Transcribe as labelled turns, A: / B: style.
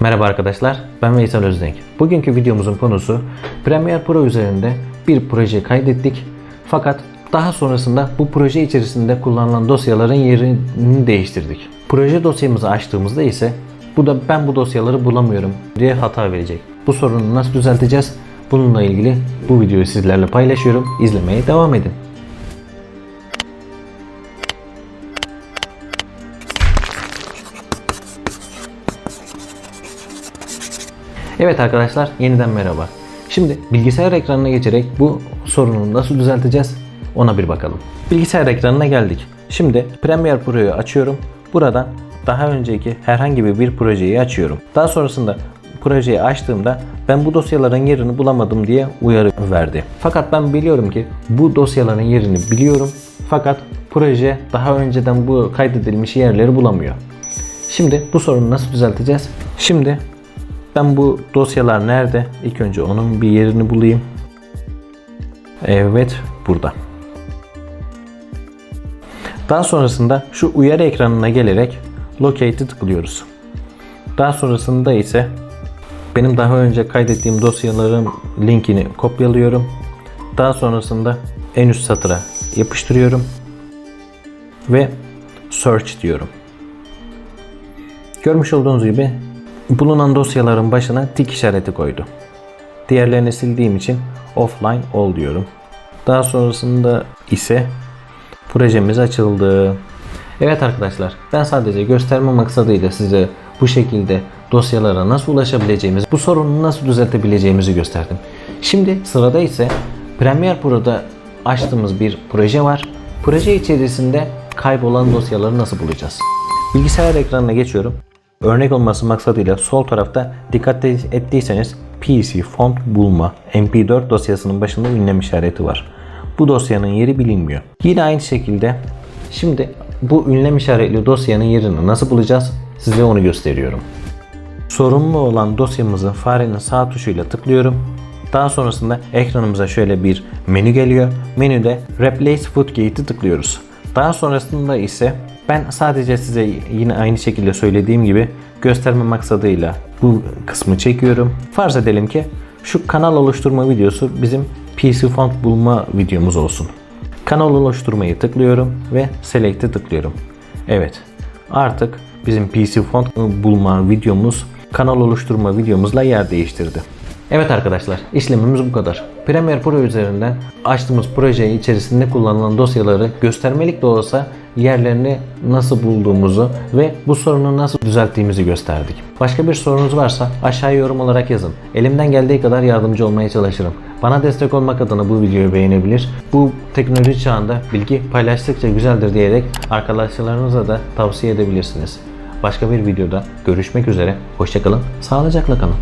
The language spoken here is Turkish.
A: Merhaba arkadaşlar, ben Veysel Özdenk. Bugünkü videomuzun konusu Premiere Pro üzerinde bir proje kaydettik. Fakat daha sonrasında bu proje içerisinde kullanılan dosyaların yerini değiştirdik. Proje dosyamızı açtığımızda ise bu da ben bu dosyaları bulamıyorum diye hata verecek. Bu sorunu nasıl düzelteceğiz? Bununla ilgili bu videoyu sizlerle paylaşıyorum. İzlemeye devam edin. Evet arkadaşlar yeniden merhaba. Şimdi bilgisayar ekranına geçerek bu sorunu nasıl düzelteceğiz ona bir bakalım. Bilgisayar ekranına geldik. Şimdi Premiere Pro'yu açıyorum. Buradan daha önceki herhangi bir projeyi açıyorum. Daha sonrasında projeyi açtığımda ben bu dosyaların yerini bulamadım diye uyarı verdi. Fakat ben biliyorum ki bu dosyaların yerini biliyorum. Fakat proje daha önceden bu kaydedilmiş yerleri bulamıyor. Şimdi bu sorunu nasıl düzelteceğiz? Şimdi ben bu dosyalar nerede? İlk önce onun bir yerini bulayım. Evet, burada. Daha sonrasında şu uyarı ekranına gelerek Locate'i tıklıyoruz. Daha sonrasında ise benim daha önce kaydettiğim dosyaların linkini kopyalıyorum. Daha sonrasında en üst satıra yapıştırıyorum ve search diyorum. Görmüş olduğunuz gibi bulunan dosyaların başına tik işareti koydu. Diğerlerini sildiğim için offline all diyorum. Daha sonrasında ise projemiz açıldı. Evet arkadaşlar ben sadece gösterme maksadıyla size bu şekilde dosyalara nasıl ulaşabileceğimiz, bu sorunu nasıl düzeltebileceğimizi gösterdim. Şimdi sırada ise Premiere Pro'da açtığımız bir proje var. Proje içerisinde kaybolan dosyaları nasıl bulacağız? Bilgisayar ekranına geçiyorum. Örnek olması maksadıyla sol tarafta dikkat ettiyseniz PC font bulma mp4 dosyasının başında ünlem işareti var. Bu dosyanın yeri bilinmiyor. Yine aynı şekilde şimdi bu ünlem işaretli dosyanın yerini nasıl bulacağız? Size onu gösteriyorum. Sorumlu olan dosyamızın farenin sağ tuşuyla tıklıyorum. Daha sonrasında ekranımıza şöyle bir menü geliyor. Menüde Replace Footgate'i tıklıyoruz. Daha sonrasında ise ben sadece size yine aynı şekilde söylediğim gibi gösterme maksadıyla bu kısmı çekiyorum. Farz edelim ki şu kanal oluşturma videosu bizim PC font bulma videomuz olsun. Kanal oluşturmayı tıklıyorum ve Select'e tıklıyorum. Evet artık bizim PC font bulma videomuz kanal oluşturma videomuzla yer değiştirdi. Evet arkadaşlar işlemimiz bu kadar. Premiere Pro üzerinden açtığımız proje içerisinde kullanılan dosyaları göstermelik de olsa yerlerini nasıl bulduğumuzu ve bu sorunu nasıl düzelttiğimizi gösterdik. Başka bir sorunuz varsa aşağıya yorum olarak yazın. Elimden geldiği kadar yardımcı olmaya çalışırım. Bana destek olmak adına bu videoyu beğenebilir. Bu teknoloji çağında bilgi paylaştıkça güzeldir diyerek arkadaşlarınıza da tavsiye edebilirsiniz. Başka bir videoda görüşmek üzere. Hoşçakalın. Sağlıcakla kalın.